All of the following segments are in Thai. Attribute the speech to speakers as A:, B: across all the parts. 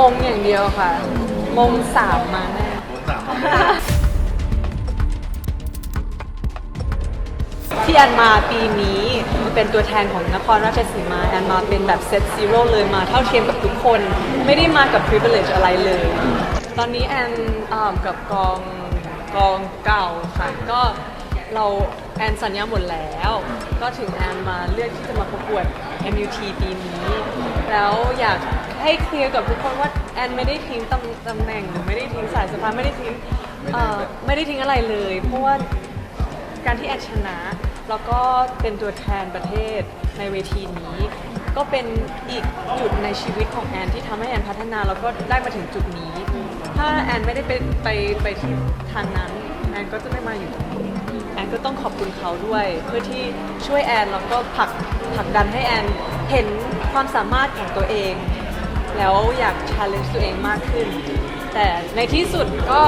A: มงอย่างเดียวค่ะ มงสามมาแน่
B: วงสาม
A: ที่แอนมาปีนี้เป็นตัวแทนของนครราชสีมาแอนมาเป็นแบบเซตซีโร่เลยมาเท่าเทียมกับทุกคน ไม่ได้มากับ privilege อะไรเลย ตอนนี้แอนอ่ากับกองกองเก่าค่ะ ก็เราแอนสัญญาหมดแล้ว ก็ถึงแอนมาเลือกที่จะมาประกวด MUT ปีนี้ แล้วอยากให้เคลียร์กับทุกคนว่าแอนไม่ได้ทิ้งตำตำแหน่งหรือไม่ได้ทิ้งสายสะพานไม่ได้ทิ้งเอ่อไม่ได้ทิ้งอะไรเลย เพราะว่าการที่แอนชนะ แล้วก็เป็นตัวแทนประเทศในเวทีนี้ ก็เป็นอีกจุดในชีวิตของแอนที่ทำให้แอนพัฒนาแล้วก็ได้มาถึงจุดนี้ ถ้าแอนไม่ได้ไปไปไปที่ทางนั้นแอนก็จะไม่มาอยู่ตรงนี้ อนก็ต้องขอบคุณเขาด้วย เพื่อที่ช่วยแอนแล้วก็ผลักผลักดันให้แอนเห็นความสามารถของตัวเอง แล้วอยากชาเลนจ์ตัวเองมากขึ้น แต่ในที่สุดก็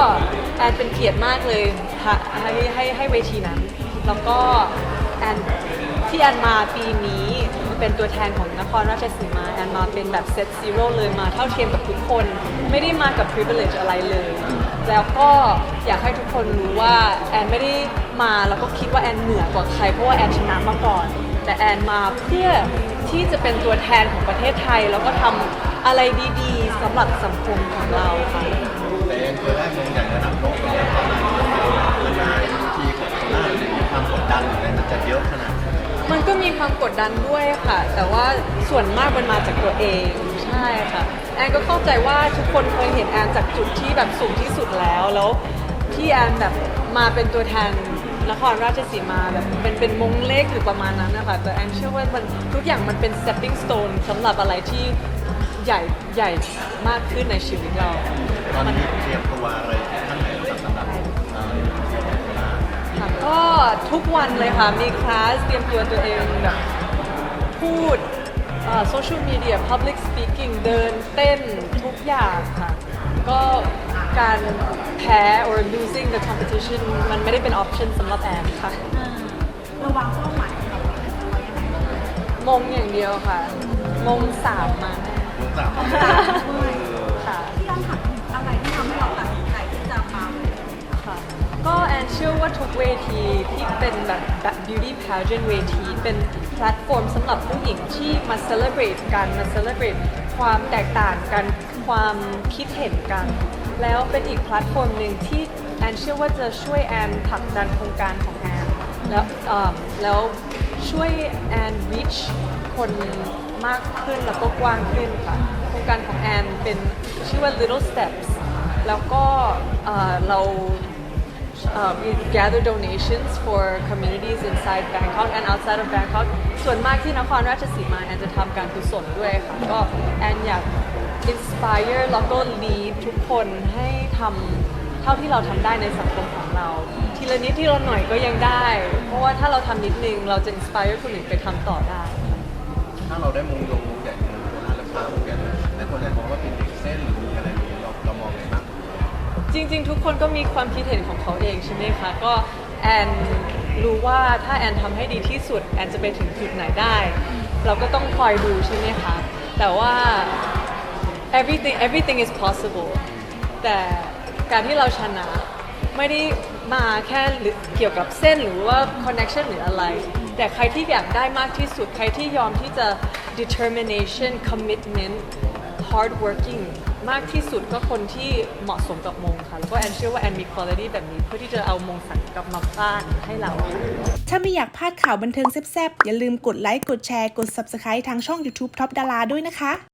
A: แอนเป็นเกียรติมากเลยค่ให้ให้ให้เวทีนั้น แล้วก็แอนที่แอนมาปีนี้ เป็นตัวแทนของนครราชสีมาแอนมาเป็นแบบเซตซีโร่เลยมาเท่าเทียมกับทุกคน ไม่ได้มากับ privilege อะไรเลย แล้วก็อยากให้ทุกคนรู้ว่าแอนไม่ได้มาแล้วก็คิดว่าแอนเหนือกว่าใครเพราะว่าแอนชนะมาก่อน แต่แอนมาเพื่อที่จะเป็นตัวแทนของประเทศไทย แล้วก็ทำอะไรดีๆสำหรับสังคมของเราค่ะ
B: แต่เองเคยได้มงใหญ่ระดับโลก ความกดดันด้
A: วยค่ะ แต่ว่าส่วนมากมันมาจากตัวเองใช่ค่ะ แอนก็เข้าใจว่าทุกคนเคยเห็นแอนจากจุดที่แบบสูงที่สุดแล้วแล้วที่แอนแบบมาเป็นตัวแทนนครราชสีมาแบบเป็นเป็นมงเล็กหรือประมาณนั้นนะคะแต่แอนเชื่อว่ามันทุกอย่างมันเป็น stepping stone สำหรับอะไรที่ใหญ่ใหญ่มากขึ้นในชีวิตเรา
B: ตอนนี้เตรียมตัวอะไรขั้นไหนสำหรับ
A: ก็ทุกวันเลยค่ะ มีคลาสเตรียมตัวตัวเองแบบพูดโซเชียลมีเดีย public speaking เดินเต้นทุกอย่างค่ะ ก็การแพ้ or losing the competition มันไม่ได้เป็น option สำหรับแอนค่ะ
C: ระวังเป้าหมายของเราไว้ยังไง
A: มงอย่างเดียวค่ะ มงสามมาแน่
B: วงสาม
A: ชื่อว่าทุกเวทีที่เป็นแบบแบบ beauty pageant เวที เป็นแพลตฟอร์มสำหรับผู้หญิงที่มา celebrate กันมา celebrate ความแตกต่างกันความคิดเห็นกัน แล้วเป็นอีกแพลตฟอร์มหนึ่งที่แอนเชื่อว่าจะช่วยแอนผลักดันโครงการของแอนแล้วแล้วช่วยแอน reach คนมากขึ้นแล้วก็กว้างขึ้นค่ะโครงการของแอนเป็นชื่อว่า little steps แล้วก็เรา uh, we gather donations for communities inside Bangkok and outside of Bangkok ส่วนมากที่นครราชสีมาแอนจะทำการกุศลด้วยค่ะก็แอนอยาก inspire แล้วก็ lead ทุกคนให้ทำเท่าที่เราทำได้ในสังคมของเรา ทีละนิดทีละหน่อยก็ยังได้ เพราะว่าถ้าเราทำนิดนึง เราจะ inspire คนอื่นไปทำต่อได้
B: ถ้าเราได้มงลงมงใหญ่มงโคราชแล้วคว้ามงใหญ่เลยแต่คนอาจมองว่าเป็นเด็กเส้นหรือมีอะไร
A: จริง ๆ ทุกคนก็มีความคิดเห็นของเขาเองใช่ไหมคะ ก็แอนรู้ว่าถ้าแอนทำให้ดีที่สุดแอนจะไปถึงจุดไหนได้ เราก็ต้องคอยดูใช่ไหมคะ แต่ว่า everything everything is possible แต่การที่เราชนะไม่ได้มาแค่เกี่ยวกับเส้นหรือว่า connection หรืออะไร แต่ใครที่อยากได้มากที่สุด ใครที่ยอมที่จะ determination commitment hard working มากที่สุดก็คนที่เหมาะสมกับมงค่ะ แล้วก็แอนเชื่อว่าแอนมีคุณภาพแบบนี้ เพื่อที่จะเอามงสังกลับมาฟาดให้เรา
D: ถ้าไม่อยากพลาดข่าวบันเทิงแซ่บๆ อย่าลืมกดไลค์ กดแชร์ กด Subscribe ทางช่อง YouTube Top ดาราด้วยนะคะ